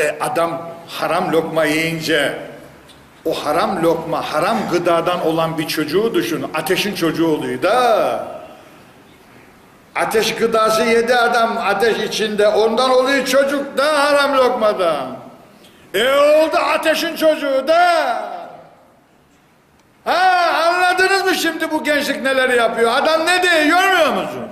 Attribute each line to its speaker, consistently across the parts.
Speaker 1: E adam haram lokma yiyince o haram lokma, haram gıdadan olan bir çocuğu düşün. Ateşin çocuğu oluyor da. Ateş gıdası yedi adam ateş içinde. Ondan oluyor çocuk da haram lokmadan. E oldu ateşin çocuğu da. Ha anladınız mı şimdi bu gençlik neler yapıyor? Adam ne diyor görmüyor musun?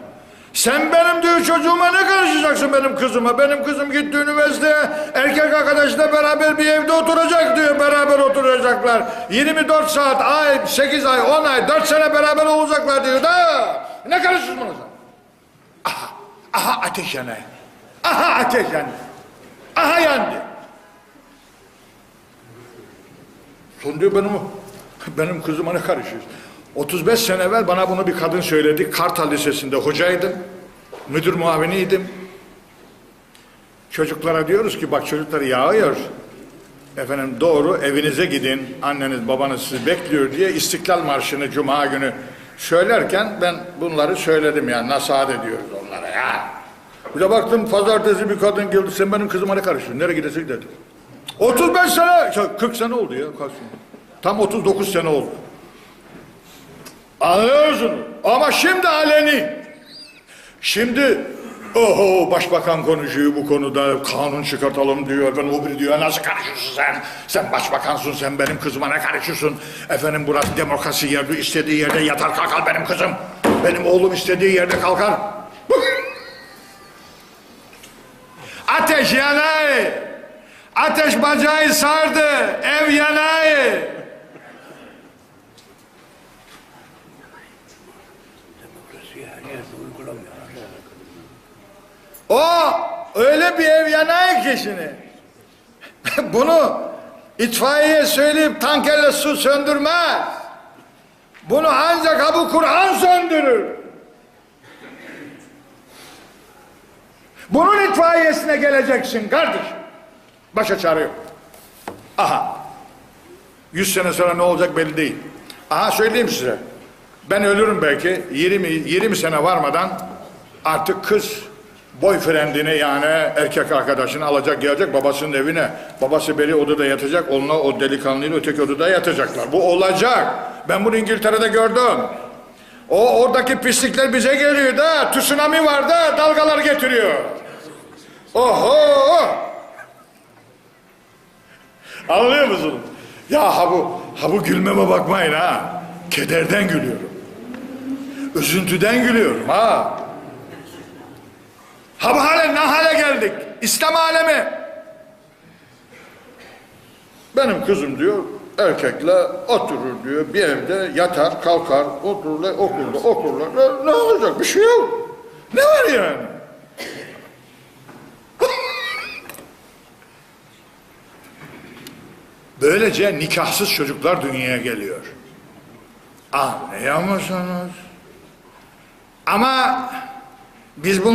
Speaker 1: Sen benim diyor çocuğuma ne karışacaksın benim kızıma? Benim kızım gitti üniversiteye erkek arkadaşla beraber bir evde oturacak diyor. Beraber oturacaklar. 24 saat, ay, 8 ay, 10 ay, 4 sene beraber olacaklar diyor da. Ne karışıyorsun buna sen? Aha, aha ateş yanıyor. Aha ateş yanıyor. Aha yandı. Son diyor benim, benim kızıma ne karışıyorsun? 35 sene evvel bana bunu bir kadın söyledi. Kartal Lisesi'nde hocaydım. Müdür muaviniydim. Çocuklara diyoruz ki bak çocuklar yağıyor. Efendim doğru evinize gidin. Anneniz babanız sizi bekliyor diye İstiklal Marşı'nı Cuma günü söylerken ben bunları söyledim yani nasihat ediyoruz onlara ya. Bir de baktım pazartesi bir kadın geldi sen benim kızıma ne karışıyorsun? Nereye gidesin dedi. 35 sene, 40 sene oldu ya. Kaç? Tam 39 sene oldu. Anlıyorsunuz? Ama şimdi aleni. Şimdi oho başbakan konuşuyor bu konuda kanun çıkartalım diyor. Ben o biri diyor nasıl karışıyorsun sen? Sen başbakansın sen benim kızıma ne karışıyorsun? Efendim burası demokrasi yeri istediği yerde yatar kalkar benim kızım. Benim oğlum istediği yerde kalkar. Ateş yanay. Ateş bacağı sardı. Ev yanay. O öyle bir ev yanay ki şimdi. Bunu itfaiye söyleyip tankerle su söndürmez. Bunu ancak ha bu Kur'an söndürür. Bunun itfaiyesine geleceksin kardeşim. Başa çare. Aha. Yüz sene sonra ne olacak belli değil. Aha söyleyeyim size. Ben ölürüm belki 20 20 sene varmadan artık kız boyfriendini yani erkek arkadaşını alacak gelecek babasının evine. Babası beri odada yatacak. Onunla o delikanlıyla öteki odada yatacaklar. Bu olacak. Ben bunu İngiltere'de gördüm. O oradaki pislikler bize geliyor da tsunami var da dalgalar getiriyor. Oho! Anlıyor musun? Ya ha bu, ha bu gülmeme bakmayın ha. Kederden gülüyorum. Üzüntüden gülüyorum ha. Hale ne hale geldik? İslam alemi. Benim kızım diyor erkekle oturur diyor bir evde yatar kalkar otururlar okurlar okurlar ne, ne olacak bir şey yok. Ne var yani? Böylece nikahsız çocuklar dünyaya geliyor. Anlıyor musunuz? Ama biz bunu